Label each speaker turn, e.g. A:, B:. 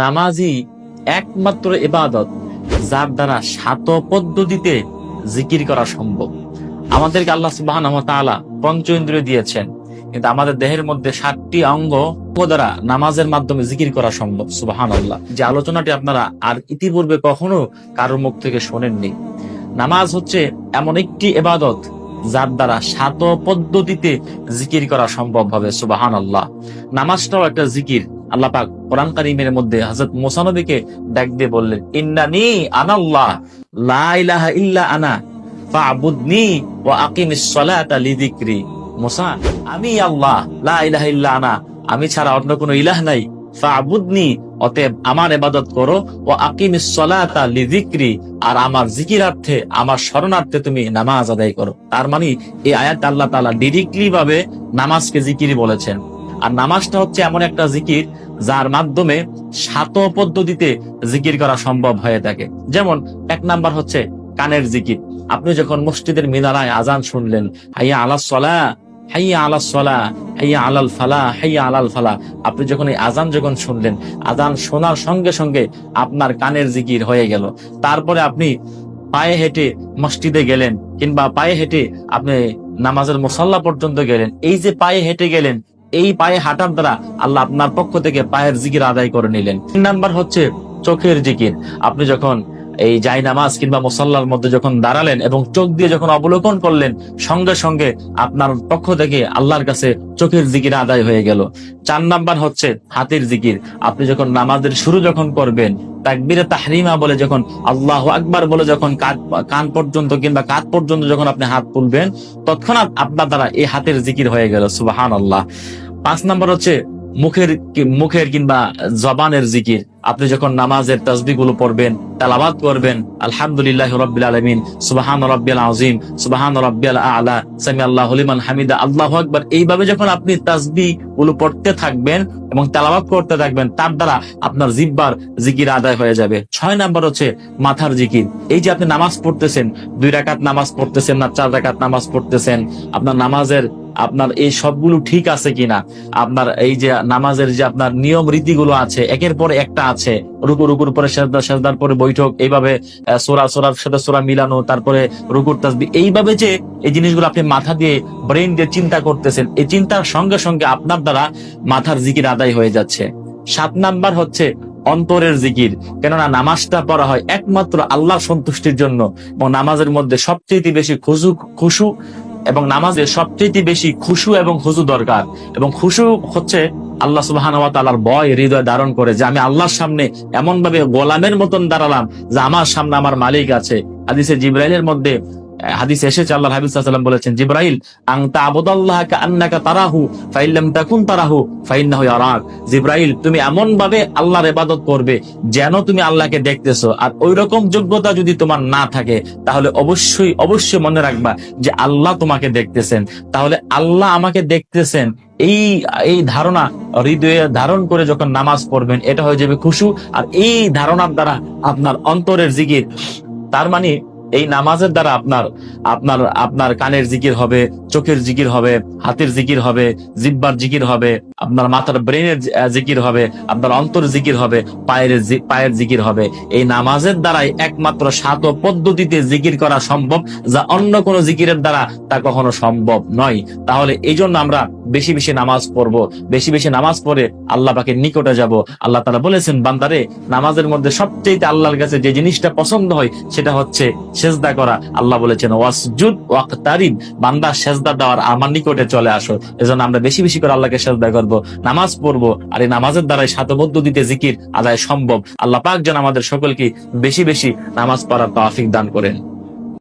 A: নামাজই একমাত্র এবাদত যার দ্বারা সাত পদ্ধতিতে জিকির করা সম্ভব। আমাদেরকে আল্লাহ সুবাহ পঞ্চ ইন্দ্রিয় দিয়েছেন, কিন্তু আমাদের দেহের মধ্যে সাতটি অঙ্গ দ্বারা নামাজের মাধ্যমে জিকির করা সম্ভব সুবাহান আল্লাহ যে আলোচনাটি আপনারা আর ইতিপূর্বে কখনো কারোর মুখ থেকে শোনেননি। নামাজ হচ্ছে এমন একটি এবাদত যার দ্বারা সাত পদ্ধতিতে জিকির করা সম্ভব হবে সুবাহান আল্লাহ নামাজটাও একটা জিকির আল্লাহ পাক কোরআন কারিমের মধ্যে হযরত মুসা নবীকে ডাক দিয়ে বললেন, ইন্নানি আনাল্লাহ, লা ইলাহা ইল্লা আনা, ফা'বুদনি ওয়া আকিমিস সালাতা লিযিকরি। আমি আল্লাহ, লা ইলাহা ইল্লা আনা, আমি ছাড়া অন্য কোনো ইলাহ নাই। ফা'বুদনি, অতএব আমার ইবাদত করো। ও আকিমিস সালাতা লিযিকরি, আর আমার জিকিরার্থে, আমার শরণার্থে তুমি নামাজ আদায় করো। তার মানে এই আয়াত আল্লাহ তাআলা ডিরেক্টলি ভাবে নামাজকে জিকির বলেছেন। আর নামাজটা হচ্ছে এমন একটা জিকির যার মাধ্যমে সাত পদ্ধতিতে জিকির করা সম্ভব হয়ে থাকে। যেমন এক নাম্বার হচ্ছে কানের জিকির। আপনি যখন মসজিদের মিনারায় আজান শুনলেন, হাইয়া আলা সলা, হাইয়া আলা সলা, হাইয়া আলাল ফালা, হাইয়া আলাল ফালা, আপনি যখন এই আজান যখন শুনলেন আজান শোনার সঙ্গে সঙ্গে আপনার কানের জিকির হয়ে গেল। তারপরে আপনি পায়ে হেঁটে মসজিদে গেলেন, কিংবা পায়ে হেঁটে আপনি নামাজের মুসল্লা পর্যন্ত গেলেন, এই যে পায়ে হেঁটে গেলেন এই পায়ে হাঁটার দ্বারা আল্লাহ আপনার পক্ষ থেকে পায়ের জিকির আদায় করে নিলেন। তিন নাম্বার হচ্ছে চোখের জিকির। আপনি যখন এই জাই নামাজ কিংবা মুসল্লার মধ্যে যখন দাঁড়ালেন এবং চোখ দিয়ে যখন অবলোকন করলেন, সঙ্গে সঙ্গে আপনার পক্ষ থেকে আল্লাহর কাছে চোখের জিকির আদায় হয়ে গেল। চার নাম্বার হচ্ছে হাতের জিকির। আপনি যখন নামাজের শুরু যখন করবেন, তাকবিরে তাহরিমা বলে যখন, আল্লাহ আকবার বলে যখন কান- পর্যন্ত কিংবা কাত পর্যন্ত যখন আপনি হাত তুলবেন, তৎক্ষণাৎ আপনার দ্বারা এই হাতের জিকির হয়ে গেল সুবাহান আল্লাহ পাঁচ নাম্বার হচ্ছে মুখের মুখের কিংবা জবানের জিকির। আপনি যখন নামাজের তসবি গুলো পড়বেন তালাবাদ করবেন, আলহামদুলিল্লাহ রব্বিল আলমিন, সুবাহান রব্বিল আজিম সুবাহান রব্বিল আলা সামি আল্লাহ হলিমান হামিদা, আল্লাহ আকবার, এইভাবে যখন আপনি তাসবি গুলো পড়তে থাকবেন এবং তালাবাদ করতে থাকবেন, তার দ্বারা আপনার জিব্বার জিকির আদায় হয়ে যাবে। ছয় নাম্বার হচ্ছে মাথার জিকির। এই যে আপনি নামাজ পড়তেছেন, দুই রাকাত নামাজ পড়তেছেন না, চার রাকাত নামাজ পড়তেছেন, আপনার নামাজের আপনার এই সবগুলো ঠিক আছে কিনা? আপনার এই যে নামাজের যে আপনার নিয়ম রীতিগুলো আছে, একের পর একটা আছে। রুকু রুকুর পরে সেজদা, সেজদার পরে বৈঠক, এইভাবে সোরা, সোরার সাথে সোরা মিলানো, তারপরে রুকুর তাসবি। এইভাবে যে এই জিনিসগুলো আপনি মাথা দিয়ে ব্রেন দিয়ে চিন্তা করতেছেন, এই চিন্তার সঙ্গে সঙ্গে আপনার দ্বারা মাথার জিকির আদায় হয়ে যাচ্ছে। সাত নাম্বার হচ্ছে অন্তরের জিকির। কেননা নামাজটা পড়া হয় একমাত্র আল্লাহ সন্তুষ্টির জন্য। এবং নামাজের মধ্যে সবচেয়ে বেশি খুশু খুশু এবং নামাজে সবচেয়ে বেশি খুশু এবং খুশু দরকার। এবং খুশু হচ্ছে আল্লাহ সুবাহ বয় হৃদয় ধারণ করে যে আমি আল্লাহর সামনে এমন ভাবে গোলামের মতন দাঁড়ালাম যে আমার সামনে আমার মালিক আছে। আদিসে জিব্রাইলের মধ্যে হাদিসে এসেছে আল্লাহ হাবিব সাল্লাম বলেছেন, জিব্রাইল, আং তাবুদাল্লাহ আন্নাকা তারাহু, ফাইল্লাম তাকুন তারাহু, ফাইন্নাহু ইয়ারাক। জিব্রাইল, তুমি এমন ভাবে আল্লাহর ইবাদত করবে যেন তুমি আল্লাহকে দেখতেছো। আর ওই রকম যোগ্যতা যদি তোমার না থাকে, তাহলে অবশ্যই অবশ্যই মনে রাখবা যে আল্লাহ তোমাকে দেখতেছেন। তাহলে আল্লাহ আমাকে দেখতেছেন। এই এই ধারণা, হৃদয়ে ধারণ করে যখন নামাজ পড়বেন, এটা হয়ে যাবে খুশু। আর এই ধারণার দ্বারা আপনার অন্তরের জিকির, তার মানে এই নামাজের দ্বারা আপনার আপনার আপনার কানের জিকির হবে, চোখের জিকির হবে, হাতের জিকির হবে, জিব্বার জিকির হবে, আপনার মাথার ব্রেনের জিকির হবে, আপনার অন্তর জিকির হবে, পায়ের পায়ের জিকির হবে। এই নামাজের দ্বারাই একমাত্র সাত পদ্ধতিতে জিকির করা সম্ভব, যা অন্য কোনো জিকিরের দ্বারা তা কখনো সম্ভব নয়। তাহলে এই জন্য আমরা বেশি বেশি নামাজ পড়ব, বেশি বেশি নামাজ পড়ে আল্লাহ পাকে নিকটে যাব। আল্লাহ তারা বলেছেন, বান্দারে, নামাজের মধ্যে সবচেয়ে আল্লাহর কাছে যে জিনিসটা পছন্দ হয়, সেটা হচ্ছে সেজদা করা। আল্লাহ বলেছেন, ওয়াসজুদ ওয়াক্তারিব বান্দা সেজদা দেওয়ার আমার নিকটে চলে আসো। এজন্য আমরা বেশি বেশি করে আল্লাহকে সেজদা করব, নামাজ পড়ব, আর এই নামাজের দ্বারাই সাত দিতে জিকির আদায় সম্ভব। আল্লাহ পাক যেন আমাদের সকলকে বেশি বেশি নামাজ পড়ার তৌফিক দান করেন।